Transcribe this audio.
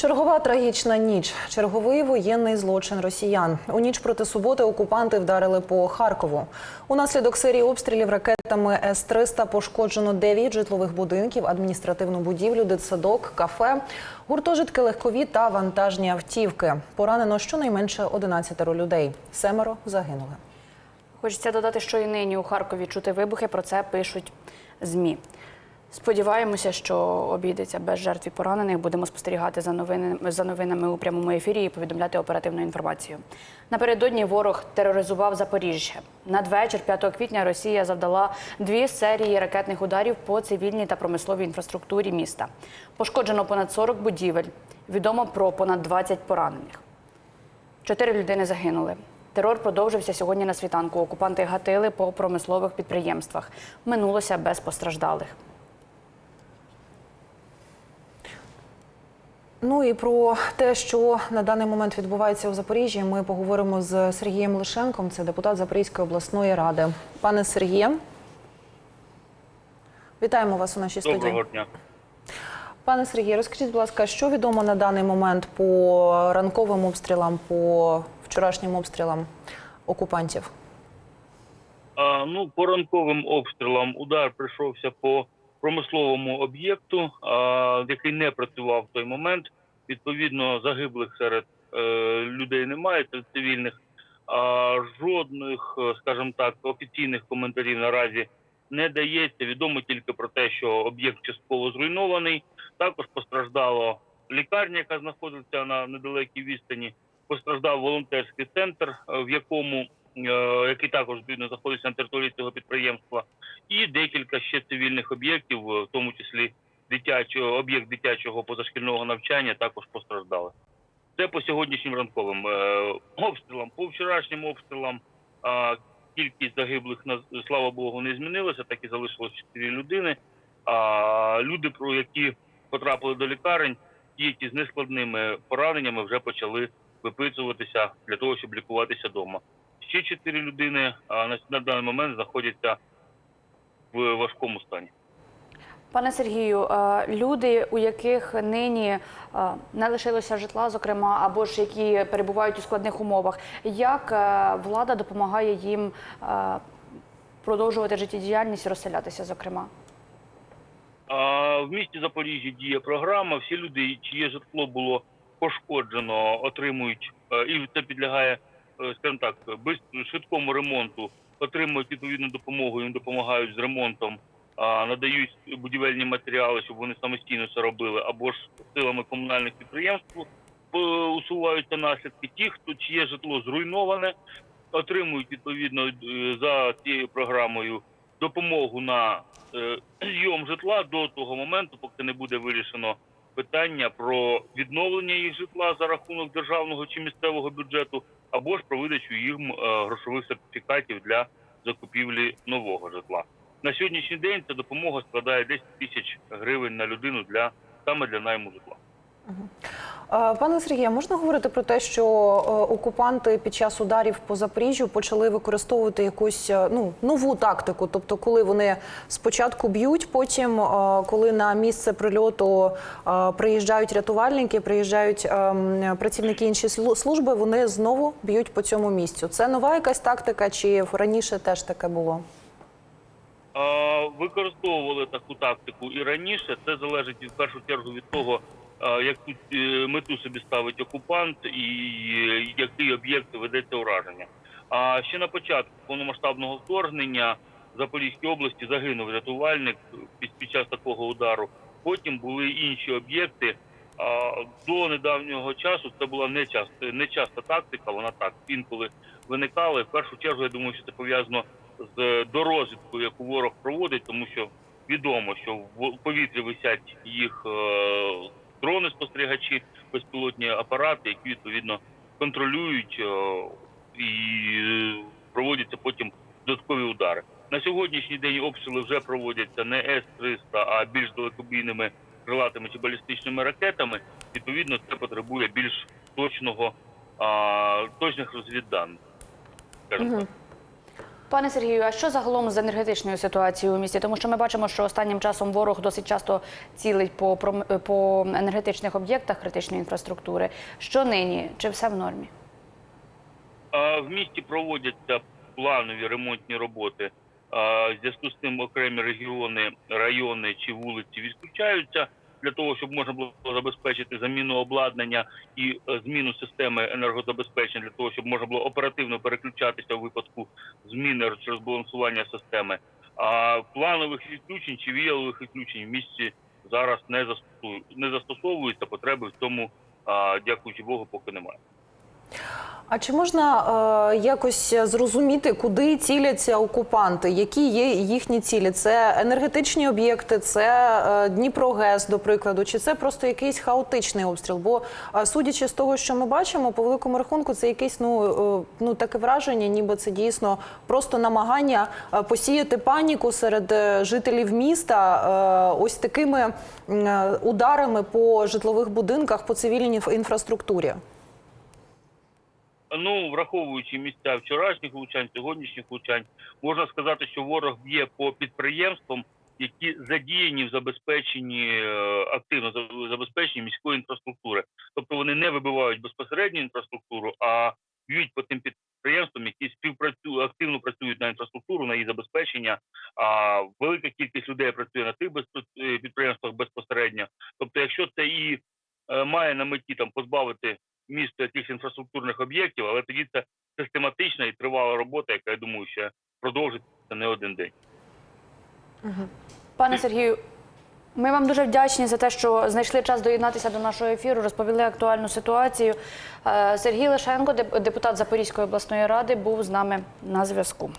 Чергова трагічна ніч. Черговий воєнний злочин росіян. У ніч проти суботи окупанти вдарили по Харкову. Унаслідок серії обстрілів ракетами С-300 пошкоджено 9 житлових будинків, адміністративну будівлю, дитсадок, кафе, гуртожитки легкові та вантажні автівки. Поранено щонайменше 11 людей. Семеро загинули. Хочеться додати, що і нині у Харкові чути вибухи. Про це пишуть змі. Сподіваємося, що обійдеться без жертв і поранених. Будемо спостерігати за новинами за новинами у прямому ефірі і повідомляти оперативну інформацію. Напередодні ворог тероризував Запоріжжя. Надвечір 5 квітня Росія завдала дві серії ракетних ударів по цивільній та промисловій інфраструктурі міста. Пошкоджено понад 40 будівель. Відомо про понад 20 поранених. Чотири людини загинули. Терор продовжився сьогодні на світанку. Окупанти гатили по промислових підприємствах. Минулося без постраждалих. Ну і про те, що на даний момент відбувається у Запоріжжі, ми поговоримо з Сергієм Лишенком, це депутат Запорізької обласної ради. Пане Сергіє, вітаємо вас у нашій студії. Доброго дня. Пане Сергію, розкажіть, будь ласка, що відомо на даний момент по ранковим обстрілам, по вчорашнім обстрілам окупантів? А, ну, по ранковим обстрілам удар прийшовся по промисловому об'єкту, який не працював в той момент. Відповідно, загиблих серед е, людей немає, цивільних. А, жодних, е, скажімо так, офіційних коментарів наразі не дається. Відомо тільки про те, що об'єкт частково зруйнований. Також постраждала лікарня, яка знаходиться на недалекій відстані. Постраждав волонтерський центр, е, в якому е, який також відповідно знаходиться на території цього підприємства, і декілька ще цивільних об'єктів, в тому числі дитячого об'єкт дитячого позашкільного навчання, також постраждали. Це по сьогоднішнім ранковим е, обстрілам. По вчорашнім обстрілам кількість загиблих на слава Богу не змінилася, так і залишилось 4 людини. А люди, про які потрапили до лікарень, ті, які з нескладними пораненнями вже почали виписуватися для того, щоб лікуватися вдома. Ще чотири людини на даний момент знаходяться в важкому стані. Пане Сергію, е, люди, у яких нині е, не лишилося житла, зокрема, або ж які перебувають у складних умовах, як е, влада допомагає їм продовжувати життєдіяльність, розселятися, зокрема? В місті Запоріжжя діє програма. Всі люди, чиє житло було пошкоджено, отримують і це підлягає, скажімо так, швидкому ремонту, отримують відповідну допомогу. Їм допомагають з ремонтом, надають будівельні матеріали, щоб вони самостійно це робили, або ж силами комунальних підприємств е, усуваються наслідки. Ті, хто чиє житло зруйноване, отримують відповідно е, за цією програмою допомогу на е, зйом житла до того моменту, поки не буде вирішено питання про відновлення їх житла за рахунок державного чи місцевого бюджету, або ж про видачу їм грошових сертифікатів для закупівлі нового житла. На сьогоднішній день ця допомога складає 10 тисяч гривень на людину для саме для найму житла. Пане Сергію, можна говорити про те, що е, окупанти під час ударів по Запоріжжю почали використовувати якусь е, ну нову тактику? Тобто, коли вони спочатку б'ють, потім, е, коли на місце прильоту приїжджають рятувальники, приїжджають ем, працівники іншої слу- служби, вони знову б'ють по цьому місцю. Це нова якась тактика, чи раніше теж таке було? Використовували таку тактику і раніше. Це залежить в першу чергу від того, яку е, мету собі ставить окупант і який об'єкт ведеться ураження. А ще на початку повномасштабного вторгнення в Запорізькій області загинув рятувальник під, час такого удару. Потім були інші об'єкти. До недавнього часу це була не часта тактика. Вона так інколи виникала. І в першу чергу я думаю, що це пов'язано з дорозвідкою, яку ворог проводить, тому що відомо, що в повітрі висять їх е, дрони спостерігачі, безпілотні апарати, які відповідно контролюють е, і е, проводяться потім додаткові удари. На сьогоднішній день обстріли вже проводяться не С-300, а більш далекобійними крилатими чи балістичними ракетами. Відповідно, це потребує більш точного а, точних розвідданих. так. Пане Сергію, а що загалом з енергетичною ситуацією у місті? Тому що ми бачимо, що останнім часом ворог досить часто цілить по, по енергетичних об'єктах критичної інфраструктури. Що нині? Чи все в нормі? В місті проводяться планові ремонтні роботи. Зв'язку з тим окремі регіони, райони чи вулиці відключаються для того, щоб можна було забезпечити заміну обладнання і е, зміну системи енергозабезпечення для того, щоб можна було оперативно переключатися у випадку зміни чи розбалансування системи. А планових відключень чи віялових відключень в місті зараз не застосовуються. Потреби в цьому, дякуючи Богу, поки немає. А чи можна е, якось зрозуміти, куди ціляться окупанти? Які є їхні цілі? Це енергетичні об'єкти, це е, Дніпрогес, до прикладу, чи це просто якийсь хаотичний обстріл? Бо е, судячи з того, що ми бачимо, по великому рахунку, це якесь ну, е, ну таке враження, ніби це дійсно просто намагання е, посіяти паніку серед е, жителів міста е, ось такими е, ударами по житлових будинках, по цивільній інф- інфраструктурі. Ну, враховуючи місця вчорашніх влучань, сьогоднішніх влучань, можна сказати, що ворог б'є по підприємствам, які задіяні в забезпеченні е, активно забезпеченні міської інфраструктури. Тобто вони не вибивають безпосередню інфраструктуру, а б'ють по тим підприємствам, які співпрацюють активно працюють на інфраструктуру, на її забезпечення. А велика кількість людей працює на тих е, підприємствах об'єктів, але тоді це систематична і тривала робота, яка я думаю, ще продовжиться не один день. Пане Сергію, ми вам дуже вдячні за те, що знайшли час доєднатися до нашого ефіру, розповіли актуальну ситуацію. Е, Сергій Лишенко, деп- депутат Запорізької обласної ради, був з нами на зв'язку.